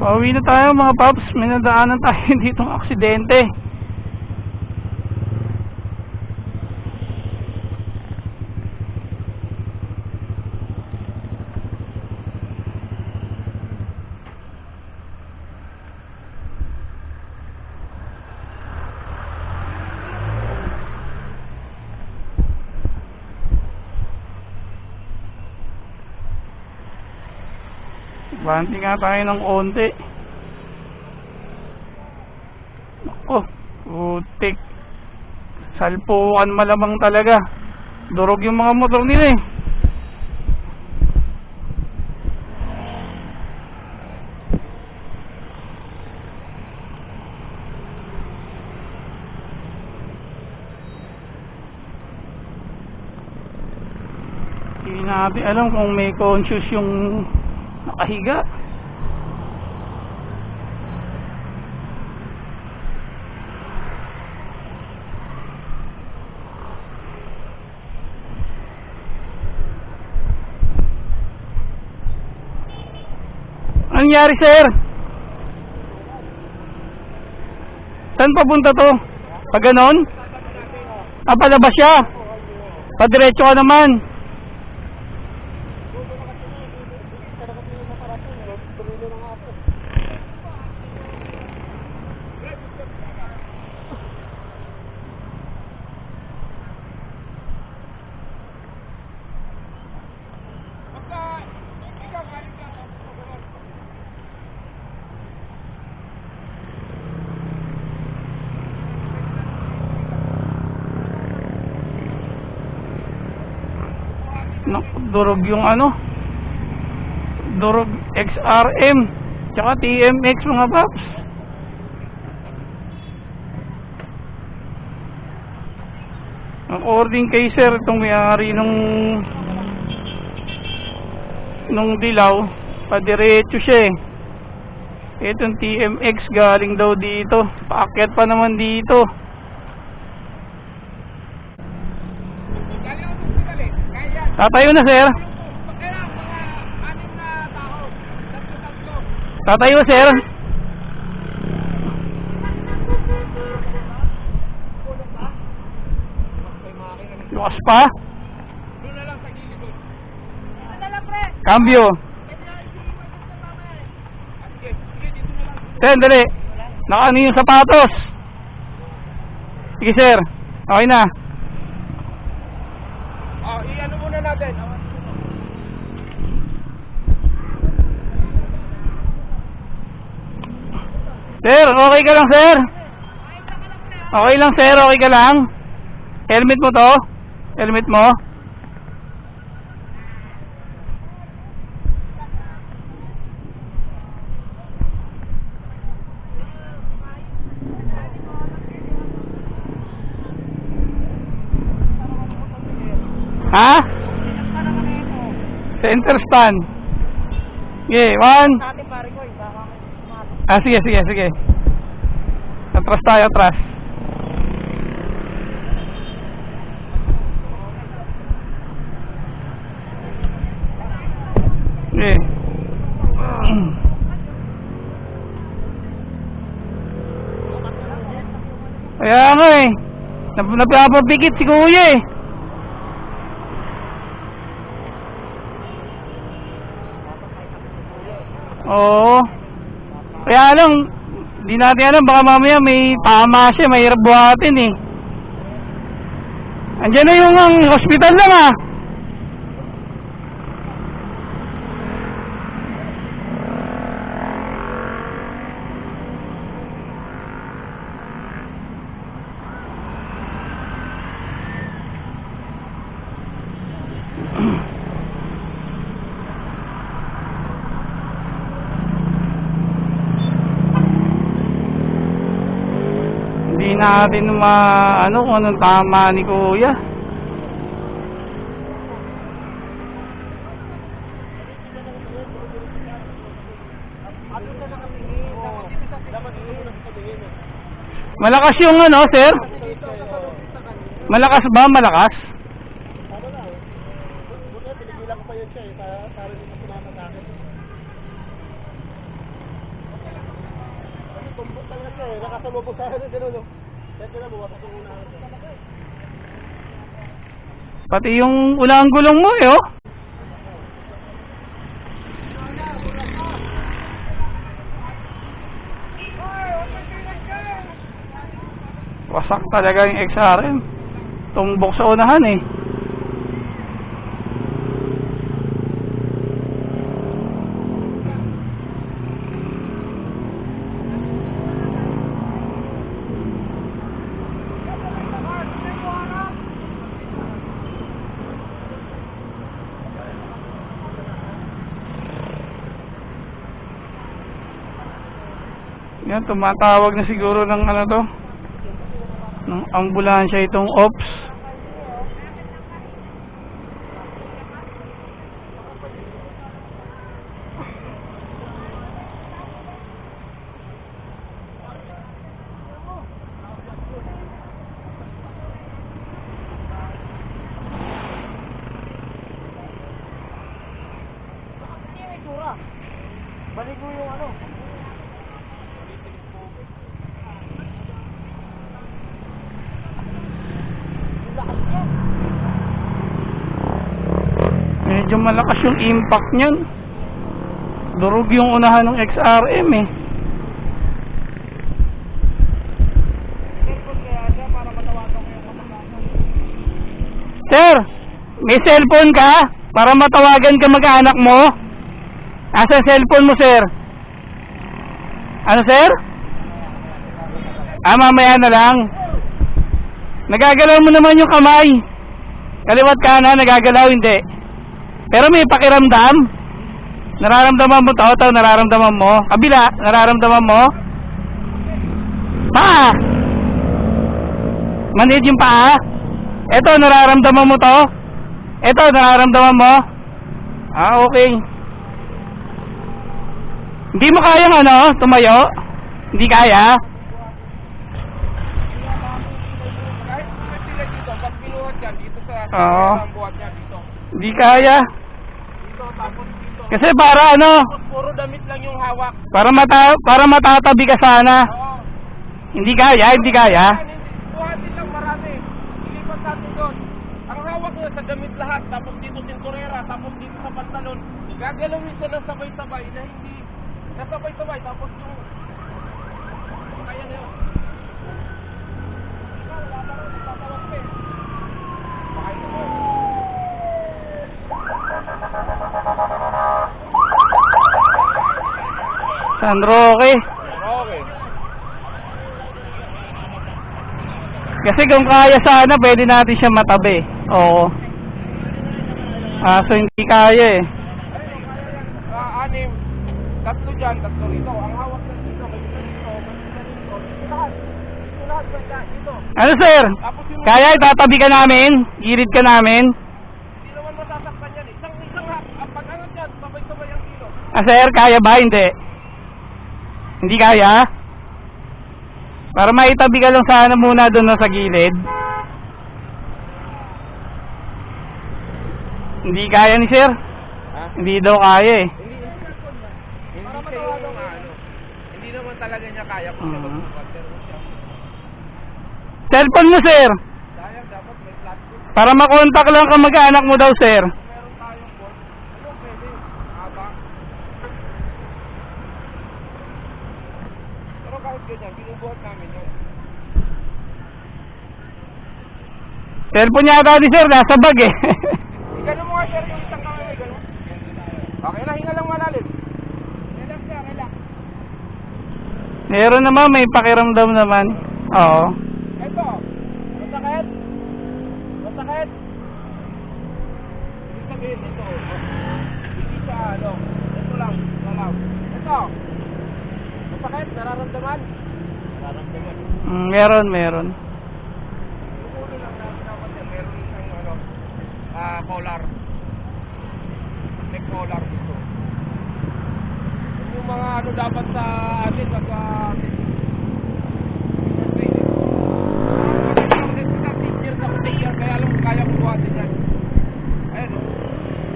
Pauwi na tayo mga paps. May nadaanan tayo dito ng aksidente. Banti nga tayo ng konti. Ako, putik. Salpukan malamang talaga. Durog yung mga motor nila eh. Hindi natin alam kung may conscious yung nakahiga. Anong nangyari, sir? Saan papunta to? Pag ganon? Ah, palabas siya. Padiretso ka naman. Naku, durog yung ano. Durog XRM tsaka TMX mga paps. According kay sir itong may-ari nung nung dilaw padiretso siya eh. Itong TMX galing daw dito. Paakyat pa naman dito Tatayo na, sir. Tatayo, sir. Lukas pa. Cambio. Sir, dali. Nakaano yung sapatos. Sige, sir. Okay na. Oh, i-ano muna natin. Sir, okay ka lang, sir? Okay lang, sir. Okay ka lang? Helmet mo to? Helmet mo? Ha? Center stand. Sige, one. Ate pare ko, baka Ah, sige, sige, sige. Atras tayo, atras. Sige. Kaya nga eh. Nap napapapikit si kuya eh. Oo. Kaya lang, di natin alam, baka mamaya may tama siya, mahirap buhatin eh. Andiyan na yung ang hospital lang ah. Hindi natin ma ano kung anong tama ni Kuya. Malakas yung ano, sir? Malakas ba? Malakas? siya eh. Nakasalubog sa akin gano'n no. Pati yung unang gulong mo eh, oh. Wasak talaga yung XRM. Tumbok sa unahan eh. Yan, tumatawag na siguro ng ano to. Ng ambulansya itong ops. Baligo yung ano. Medyo malakas yung impact niyan. Durog yung unahan ng XRM eh. Sir, may cellphone ka? Para matawagan ka mag-anak mo? Asa cellphone mo, sir? Ano, sir? Ah, mamaya na lang. Nagagalaw mo naman yung kamay. Kaliwat ka na, nagagalaw, hindi. Pero may pakiramdam. Nararamdaman mo to, to nararamdaman mo. Kabila, nararamdaman mo. Paa. Manid yung paa. Ito, nararamdaman mo to. Ito, nararamdaman mo. Ah, okay. Hindi mo kayang ano, tumayo? Hindi kaya? Kahit sumunod sila Kasi para ano, puro damit lang yung hawak. para mata para matatabi ka sana. Oo. Hindi kaya, hindi kaya. Buhatin lang marami. Ilipat natin doon. Ang hawak niya sa damit lahat, tapos dito sinturera, tapos dito sa pantalon. Gagalawin siya ng sabay-sabay na hindi nasabay-sabay, tapos yung kaya na yun. Wala pa rin, tatawag pa eh. Baka ito mo. San Roque. Okay. Kasi kung kaya sana, pwede natin siya matabi. Oo. Ah, so hindi kaya eh. Ah, anim. Tatlo dyan, tatlo rito. Ang hawak na dito, may isa dito, may isa dito. Lahat. Lahat banda, dito. Ano sir? Kaya itatabi ka namin? Gilid ka namin? hindi naman masasaktan yan. Isang isang ha, ang pag-angat yan, sabay-sabay ang kilo. Ah, sir, kaya ba? Hindi. Hindi kaya? Para maitabi ka lang sana muna doon sa gilid. Hindi kaya ni sir. Ha? Hindi daw kaya eh. Hindi, hindi siya yung ano. Hindi naman talaga niya kaya kung siya Mhm. magbukat. Pero siya, Cellphone mo sir. sayang dapat may plastic. Para makontak lang ka mag-anak mo daw sir. Kung meron tayong board, ano pwede? Haba. Pero kahit ganyan, binubuhat namin yun. Cellphone yata ni sir, nasa bag eh. Igano mo nga sir yung isang kamay may gano'n. Okay na, hinga lang malalim. Relax sir, relax. Meron naman, may pakiramdam naman. Oo. Ito, masakit. Masakit. Ibig sabihin, ito. Hindi siya, ano. Ito lang, lang. Ito. Masakit, nararamdaman? Nararamdaman. Mm, meron, meron. Yung ulo lang na pinapansin, meron siyang, ano, ah, collar. Neck collar dito. Yun Yung mga ano dapat sa atin, pag ah, kaya lang kaya ko buhatin yan. Ayun, oh.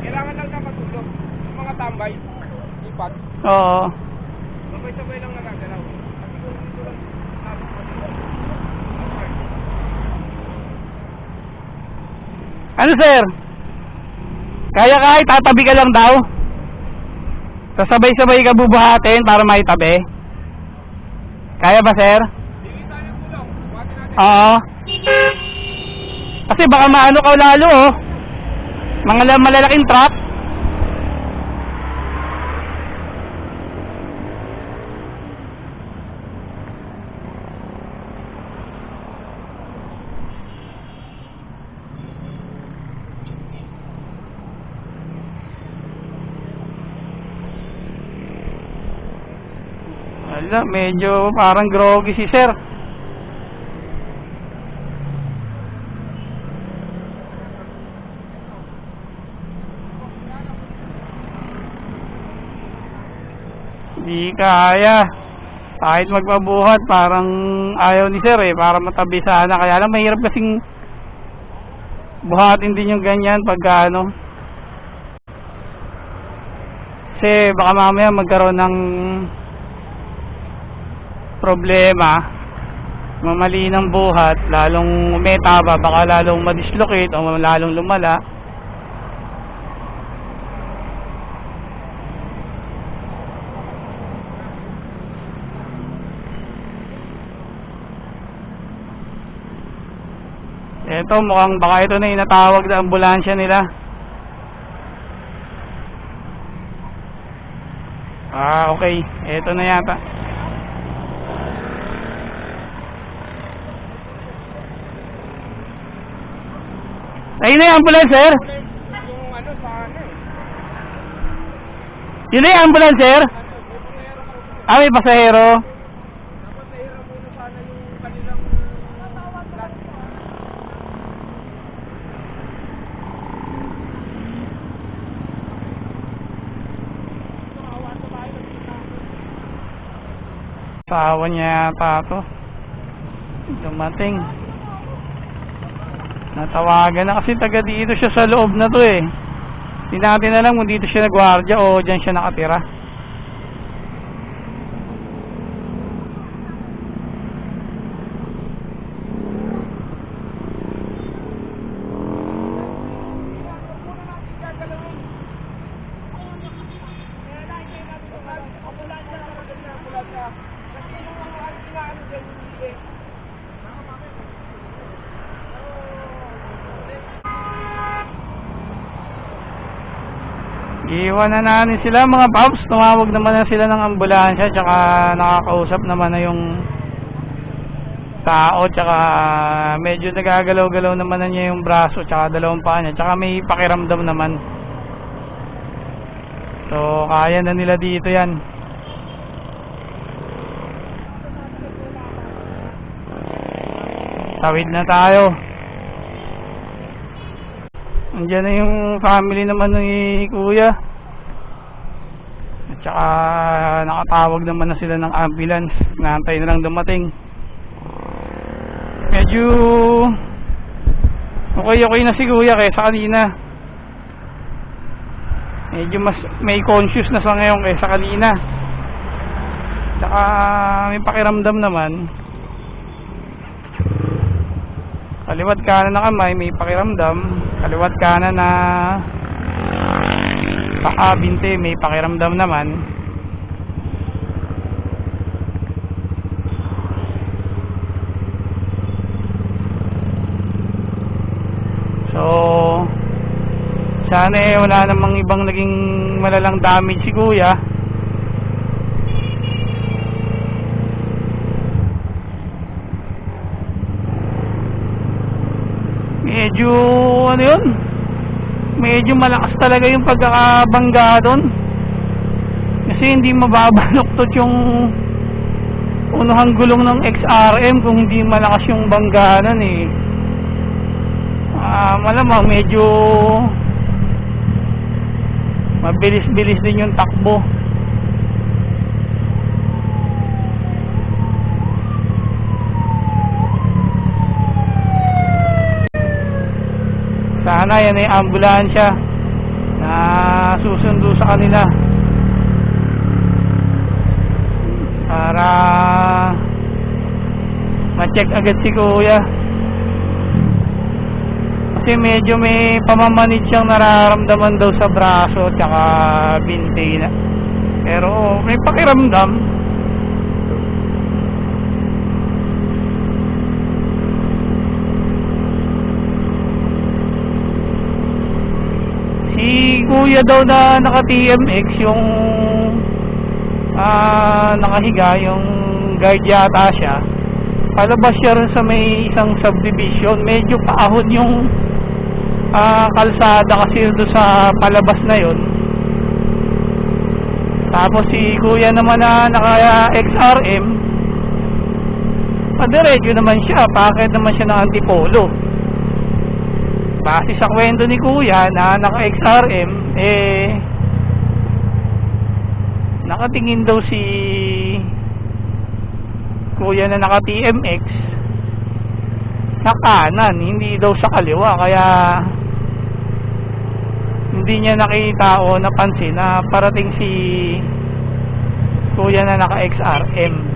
Kailangan lang na matulog. Yung mga tambay, lipat, Oo. sabay-sabay lang nagagalaw. At siguro dito Ano sir? Kaya kahit tatabi ka lang daw? Sasabay-sabay ka bubuhatin para maitabi? Kaya ba sir? Oo. Kasi baka maano ka lalo oh. Mga la- malalaking truck. Wala, medyo parang groggy si sir. Di kaya. Kahit magpabuhat, parang ayaw ni sir eh, para matabi sana. Kaya lang mahirap kasing buhatin din yung ganyan pagka ano. Kasi baka mamaya magkaroon ng problema. Mamali ng buhat, lalong umetaba, baka lalong madislocate o lalong lumala. Ito, mukhang baka ito na inatawag na ambulansya nila. Ah, okay. Ito na yata. Ayun na yung ambulance, sir. Yung ano sa ano eh. Yun na yung ambulance, sir. Ah, may pasahero. Sawa niya yata to. Dumating. Natawagan na kasi taga dito siya sa loob na to eh. Hindi natin alam kung dito siya nagwardya o dyan siya nakatira. Iwan na natin sila mga paps. Tumawag naman na sila ng ambulansya tsaka nakakausap naman na yung tao tsaka medyo nagagalaw-galaw naman na niya yung braso tsaka dalawang paa niya tsaka may pakiramdam naman. So kaya na nila dito yan. Tawid na tayo. Andiyan na yung family naman ni kuya. At saka nakatawag naman na sila ng ambulance. Naantay na lang dumating. Medyo okay okay na si kuya kaysa kanina. Medyo mas may conscious na sa ngayon kaysa kanina. Tsaka may pakiramdam naman. Kaliwat kanan na kamay, may pakiramdam. Kaliwat kanan na paa, binte, may pakiramdam naman. So, sana eh wala namang ibang naging malalang damage si kuya. medyo ano yun? Medyo malakas talaga yung pagkakabangga doon. Kasi hindi mababaluktot yung unuhang gulong ng XRM kung hindi malakas yung bangganan eh. Ah malamang medyo mabilis-bilis din yung takbo sana yan ay ambulansya na susundo sa kanila para ma-check agad si kuya Kasi medyo may pamamanid siyang nararamdaman daw sa braso tsaka binti na. Pero may pakiramdam. Si kuya daw na naka TMX yung ah nakahiga yung guard yata siya. Palabas siya rin sa may isang subdivision. Medyo paahon yung ah, kalsada kasi doon sa palabas na yon tapos si kuya naman na naka XRM padiretso naman siya pakit naman siya ng antipolo base sa kwento ni kuya na naka XRM eh nakatingin daw si kuya na naka TMX sa kanan hindi daw sa kaliwa. Kaya hindi niya nakita o napansin na parating si kuya na naka XRM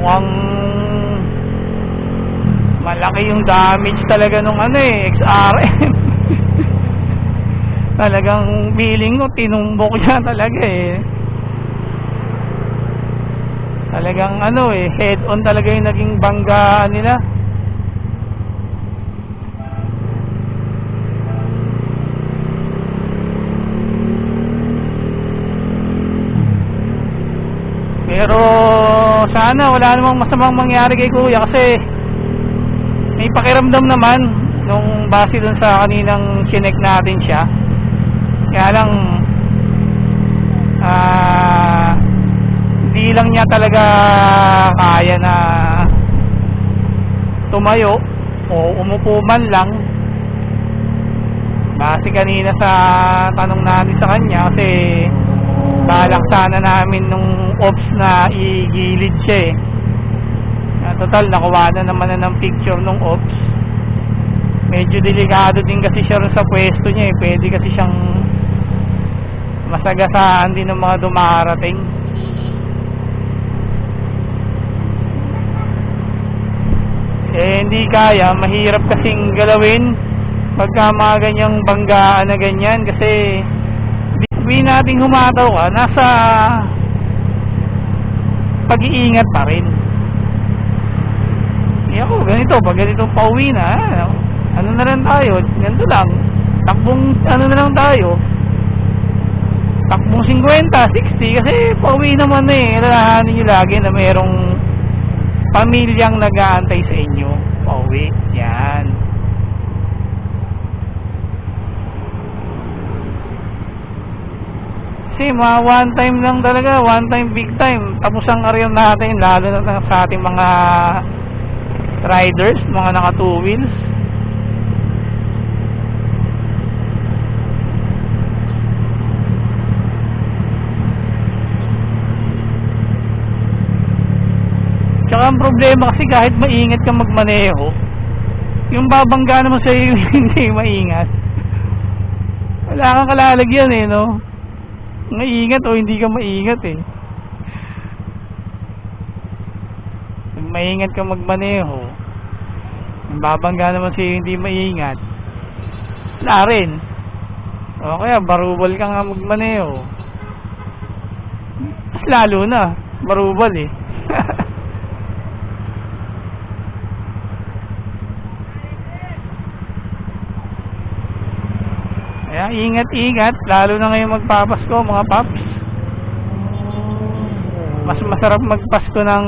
mukhang malaki yung damage talaga nung ano eh XRM talagang feeling ko tinumbok niya talaga eh. Talagang ano eh head on talaga yung naging banggaan nila pero sana wala namang masamang mangyari kay kuya kasi may pakiramdam naman nung base dun sa kaninang chinek natin siya. Kaya lang ah hindi lang niya talaga kaya na tumayo o umupo man lang. Base kanina sa tanong natin sa kanya kasi balak sana namin nung ops na igilid siya eh. Ah, total nakuha na naman na ng picture nung ops. Medyo delikado din kasi siya sa pwesto niya eh. Pwede kasi siyang masagasaan din ng mga dumarating. Eh hindi kaya. Mahirap kasing galawin pagka mga ganyang banggaan na ganyan kasi di nating humataw ka nasa pag-iingat pa rin eh ako, ganito, pag ganito pauwi na, ano, ano na lang tayo, ganito lang. Takbong, ano na lang tayo. Takbong 50, 60, kasi pauwi naman na eh. Alalahanin nyo lagi na mayroong pamilyang nag-aantay sa inyo. Pauwi, yan. Kasi mga one time lang talaga, one time big time. Tapos ang karyon natin, lalo na sa ating mga riders, mga naka two wheels. Tsaka ang problema kasi kahit maingat ka magmaneho, yung babangga naman sa iyo hindi maingat. Wala kang kalalagyan eh, no? Maingat o hindi ka maingat eh. Maingat ka magmaneho, babangga naman sa'yo hindi maingat, wala rin. O kaya barubal ka nga magmaneho. Mas lalo na, barubal eh. Kaya ingat-ingat, lalo na ngayon magpapasko mga paps. Mas masarap magpasko ng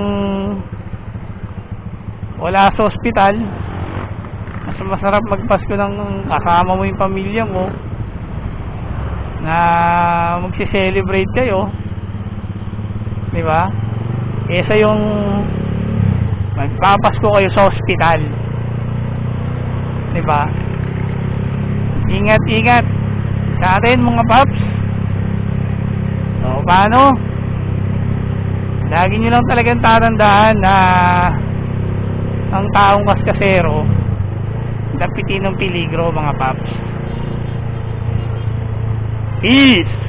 wala sa ospital. Mas masarap magpasko ng kasama mo yung pamilya mo na magsi-celebrate kayo. 'Di ba? Kesa yung magpapasko kayo sa ospital. 'Di ba? Ingat, ingat. Sa atin mga paps. So, paano? Lagi nyo lang talagang tatandaan na ang taong kaskasero dapitin ng peligro mga paps. Peace!